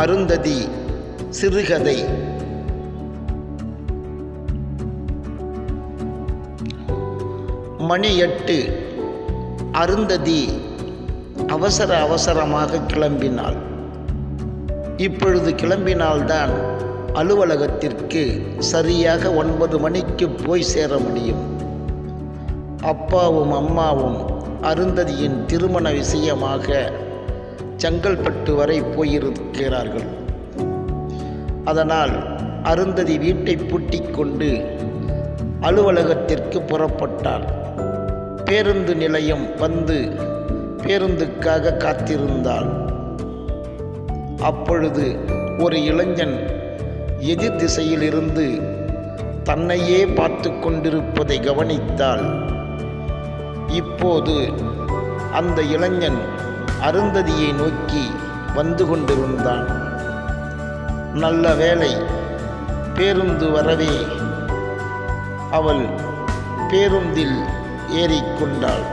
அருந்ததி சிறுகதை. மணி எட்டு அருந்ததி அவசர அவசரமாக கிளம்பினாள். இப்பொழுது கிளம்பினால்தான் அலுவலகத்திற்கு சரியாக ஒன்பது மணிக்கு போய் சேர முடியும். அப்பாவும் அம்மாவும் அருந்ததியின் திருமண விஷயமாக செங்கல்பட்டு வரை போயிருக்கிறார்கள். அதனால் அருந்ததி வீட்டை பூட்டிக் கொண்டு அலுவலகத்திற்கு புறப்பட்டாள் பேருந்து நிலையம் வந்து பேருந்துக்காக காத்திருந்தாள். அப்பொழுது ஒரு இளைஞன் எதிர் திசையிலிருந்து தன்னையே பார்த்து கொண்டிருப்பதை கவனித்தாள். இப்போது அந்த இளைஞன் அருந்ததியை நோக்கி வந்து கொண்டிருந்தான். நல்ல வேளை பேருந்து வரவே அவள் பேருந்தில் ஏறிக்கொண்டாள்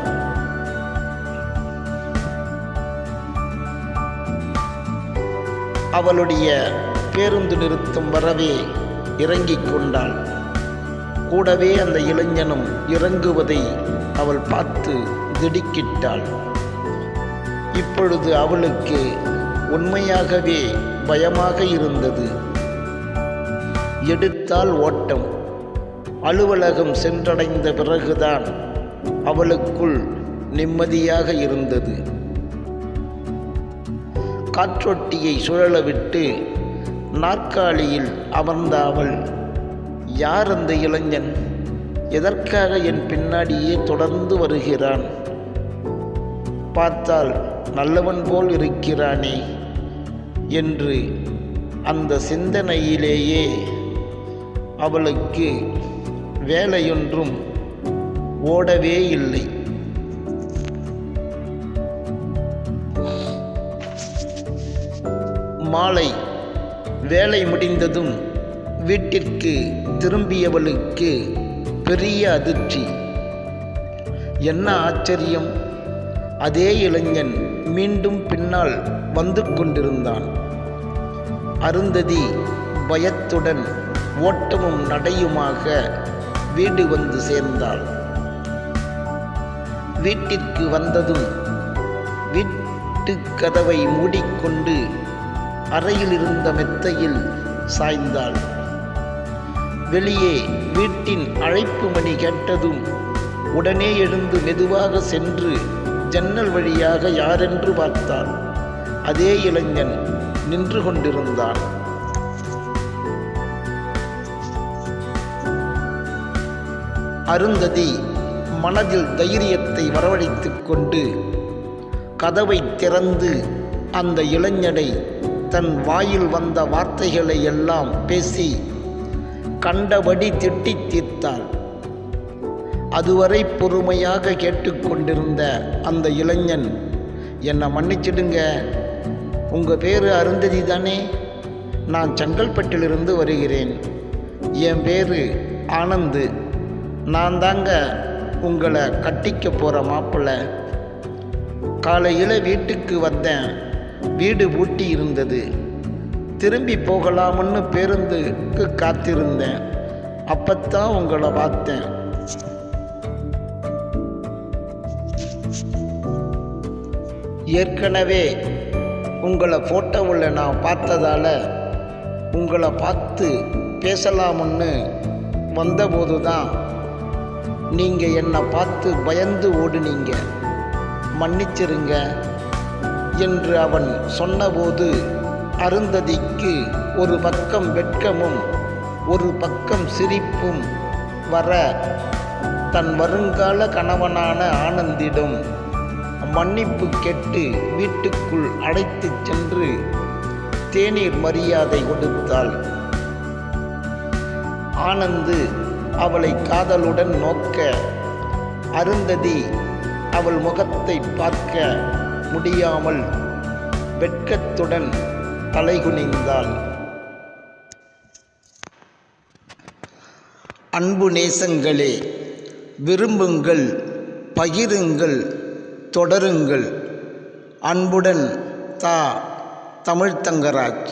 அவளுடைய பேருந்து நிறுத்தம் வரவே இறங்கிக் கொண்டாள். கூடவே அந்த இளைஞனும் இறங்குவதை அவள் பார்த்து திடுக்கிட்டாள். இப்பொழுது அவளுக்கு உண்மையாகவே பயமாக இருந்தது. எடுத்தால் ஓட்டம். அலுவலகம் சென்றடைந்த பிறகுதான் அவளுக்குள் நிம்மதியாக இருந்தது. காற்றொட்டியை சுழலவிட்டு நாற்காலியில் அமர்ந்த அவள் யார் அந்த இளைஞன்? எதற்காக என் பின்னாடியே தொடர்ந்து வருகிறான்? பார்த்தால் நல்லவன் போல் இருக்கிறானே என்று அந்த சிந்தனையிலேயே அவளுக்கு வேலையொன்றும் ஓடவே இல்லை. மாலை வேலை முடிந்ததும் வீட்டிற்கு திரும்பியவளுக்கு பெரிய அதிர்ச்சி. என்ன ஆச்சரியம்? அதே இளைஞன் மீண்டும் பின்னால் வந்து கொண்டிருந்தான். அருந்ததி பயத்துடன் ஓட்டமும் நடையுமாக வீடு வந்து சேர்ந்தாள். வீட்டிற்கு வந்ததும் வீட்டு கதவை மூடிக்கொண்டு அறையில் இருந்த மெத்தையில் சாய்ந்தாள். வெளியே வீட்டின் அழைப்பு மணி கேட்டதும் உடனே எழுந்து மெதுவாக சென்று ஜன்னல் வழியாக யாரென்று பார்த்தான்? அதே இளைஞன் நின்று கொண்டிருந்தான். அருந்ததி மனதில் தைரியத்தை வரவழைத்துக் கொண்டு கதவை திறந்து அந்த இளைஞனை தன் வாயில் வந்த வார்த்தைகளை எல்லாம் பேசி கண்டபடி திட்டி தீர்த்தாள். அதுவரை பொறுமையாக கேட்டுக்கொண்டிருந்த அந்த இளைஞன் என்னை மன்னிச்சிடுங்க. உங்கள் பேர் அருந்ததி தானே? நான் செங்கல்பட்டிலிருந்து வருகிறேன். என் பேர் ஆனந்து. நான் தாங்க உங்களை கட்டிக்க போகிற மாப்பிள்ளை. காலையில் வீட்டுக்கு வந்தேன். வீடு பூட்டி இருந்தது. திரும்பி போகலாம்னு பேருந்துக்கு காத்திருந்தேன். அப்பத்தான் உங்களை பார்த்தேன். ஏற்கனவே உங்களை ஃபோட்டோவில் நான் பார்த்ததால் உங்களை பார்த்து பேசலாமுன்னு வந்தபோது தான் நீங்கள் என்னை பார்த்து பயந்து ஓடுனீங்க. மன்னிச்சிருங்க என்று அவன் சொன்னபோது அருந்ததிக்கு ஒரு பக்கம் வெட்கமும் ஒரு பக்கம் சிரிப்பும் வர தன் வருங்கால கணவனான ஆனந்திடும் மன்னிப்பு கேட்டு வீட்டுக்குள் அடைத்து சென்று தேநீர் மரியாதை கொடுத்தாள். ஆனந்து அவளை காதலுடன் நோக்க அருந்ததி அவள் முகத்தை பார்க்க முடியாமல் வெட்கத்துடன் தலைகுனிந்தாள். அன்பு நேசங்களே விரும்புங்கள் பகிருங்கள் தொடருங்கள். அன்புடன் தா தமிழ்தங்கராஜ்